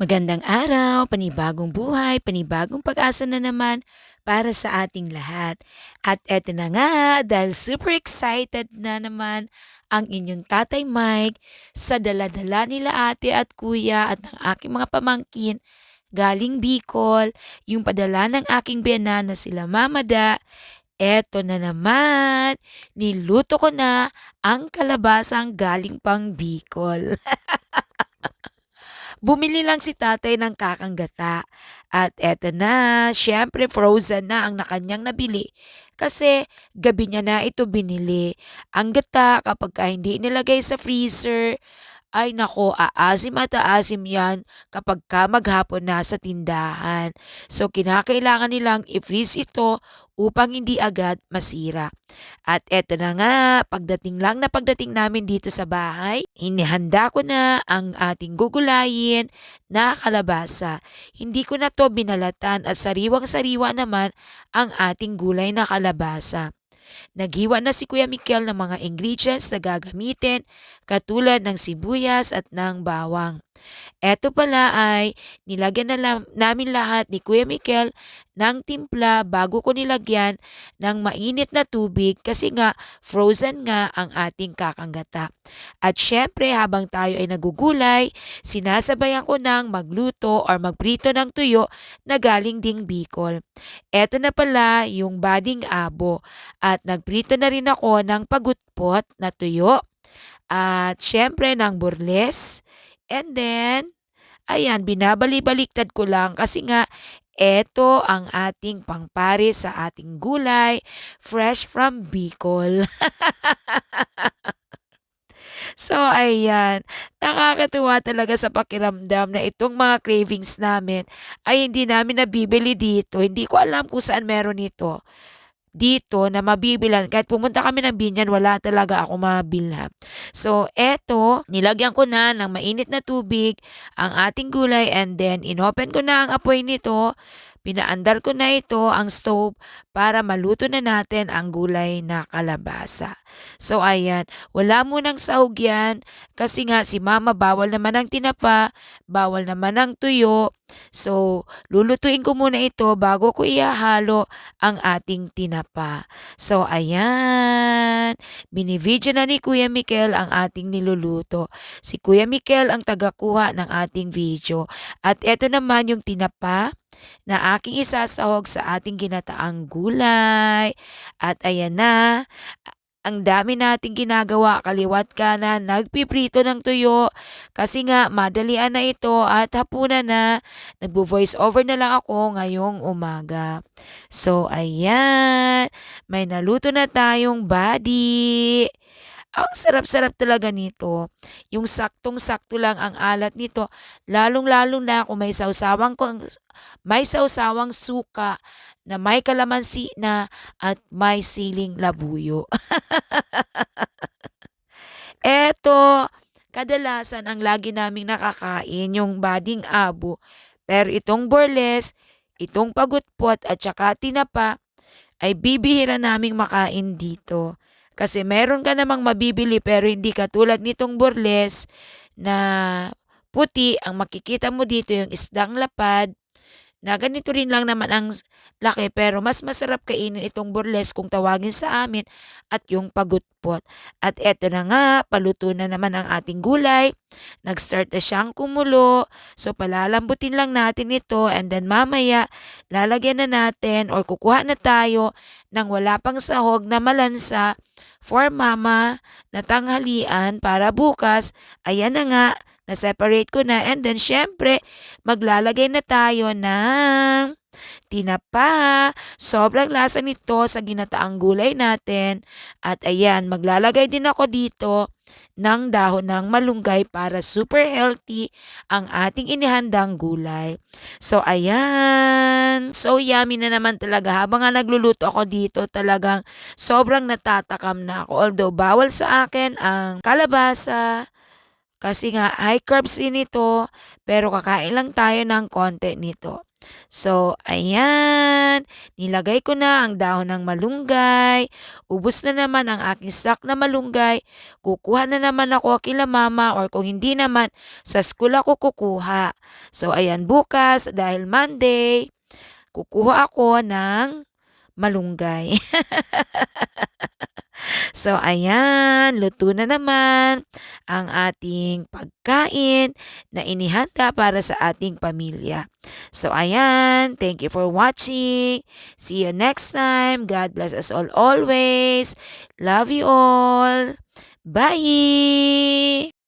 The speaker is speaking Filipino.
Magandang araw, panibagong buhay, panibagong pag-asa na naman para sa ating lahat. At eto na nga, dahil super excited na naman ang inyong tatay Mike sa daladala nila ate at kuya at ng aking mga pamangkin galing Bicol, yung padala ng aking biyana na sila mamada. Eto na naman, niluto ko na ang kalabasang galing pang Bicol. Bumili lang si tatay ng kakanggata. At eto na, syempre frozen na ang nakanyang nabili. Kasi gabi niya na ito binili. Ang gata kapag ka hindi nilagay sa freezer, ay nako, aasim at aasim yan kapag ka maghapon na sa tindahan. So kinakailangan nilang i-freeze ito upang hindi agad masira. At eto na nga, pagdating lang na pagdating namin dito sa bahay, inihanda ko na ang ating gugulayin na kalabasa. Hindi ko na to binalatan at sariwang-sariwa naman ang ating gulay na kalabasa. Naghiwa na si Kuya Mikel ng mga ingredients na gagamitin katulad ng sibuyas at ng bawang. Eto pala ay nilagyan na namin lahat ni Kuya Mikel ng timpla bago ko nilagyan ng mainit na tubig kasi nga frozen nga ang ating kakanggata. At syempre habang tayo ay nagugulay, sinasabayan ko ng magluto or magprito ng tuyo na galing ding Bicol. Eto na pala yung bading abo at nagprito na rin ako ng pagutpot na tuyo at syempre ng burles And then, ayan, binabali-baliktad ko lang kasi nga eto ang ating pangpare sa ating gulay, fresh from Bicol. so, ayan, nakakatuwa talaga sa pakiramdam na itong mga cravings namin ay hindi namin nabibili dito. Hindi ko alam kung saan meron ito dito na mabibilan. Kahit pumunta kami ng binyan, wala talaga ako mabilhan. So, eto, nilagyan ko na ng mainit na tubig ang ating gulay and then inopen ko na ang apoy nito. Pinaandar ko na ito ang stove para maluto na natin ang gulay na kalabasa. So ayan, wala munang sahog yan kasi nga si mama bawal naman ang tinapa, bawal naman ang tuyo. So, lulutuin ko muna ito bago ko ihahalo ang ating tinapa. So, ayan. Binivideo na ni Kuya Mikel ang ating niluluto. Si Kuya Mikel ang tagakuha ng ating video. At ito naman yung tinapa na aking isasahog sa ating ginataang gulay. At ayan na, ang dami nating ginagawa kaliwat kanan, nagpiprito ng tuyo kasi nga madalian na ito at hapunan na, nagbo-voice over na lang ako ngayong umaga. So ayan, may naluto na tayong body. Ang sarap-sarap talaga nito. Yung saktong-sakto lang ang alat nito, lalong-lalo na kung may sausawang may sausawang suka na may kalamansi na at may siling labuyo. Eto, kadalasan ang lagi naming nakakain yung bading abo. Pero itong burles, itong pagutpot at saka tinapa ay bibihira naming makain dito. Kasi meron ka namang mabibili pero hindi katulad nitong burles na puti. Ang makikita mo dito yung isdang lapad na ganito rin lang naman ang laki pero mas masarap kainin itong burles kung tawagin sa amin at yung pagutpot. At eto na nga, paluto na naman ang ating gulay. Nag-start na siyang kumulo. So palalambutin lang natin ito and then mamaya lalagyan na natin or kukuha na tayo ng wala pang sahog na malansa for mama na tanghalian para bukas. Ayan na nga, na-separate ko na and then syempre maglalagay na tayo ng tinapa. Sobrang lasa nito sa ginataang gulay natin. At ayan, maglalagay din ako dito ng dahon ng malunggay para super healthy ang ating inihandang gulay. So ayan, so yummy na naman talaga. Habang nga nagluluto ako dito, talagang sobrang natatakam na ako. Although bawal sa akin ang kalabasa, kasi nga high carbs din ito, pero kakain lang tayo ng konti nito. So, ayan. Nilagay ko na ang dahon ng malunggay. Ubus na naman ang aking stock na malunggay. Kukuha na naman ako kila mama or kung hindi naman, sa school ako kukuha. So, ayan, bukas, dahil Monday, kukuha ako ng malunggay. so, ayan, luto na naman ang ating pagkain na inihanda para sa ating pamilya. So, ayan, thank you for watching. See you next time. God bless us all always. Love you all. Bye!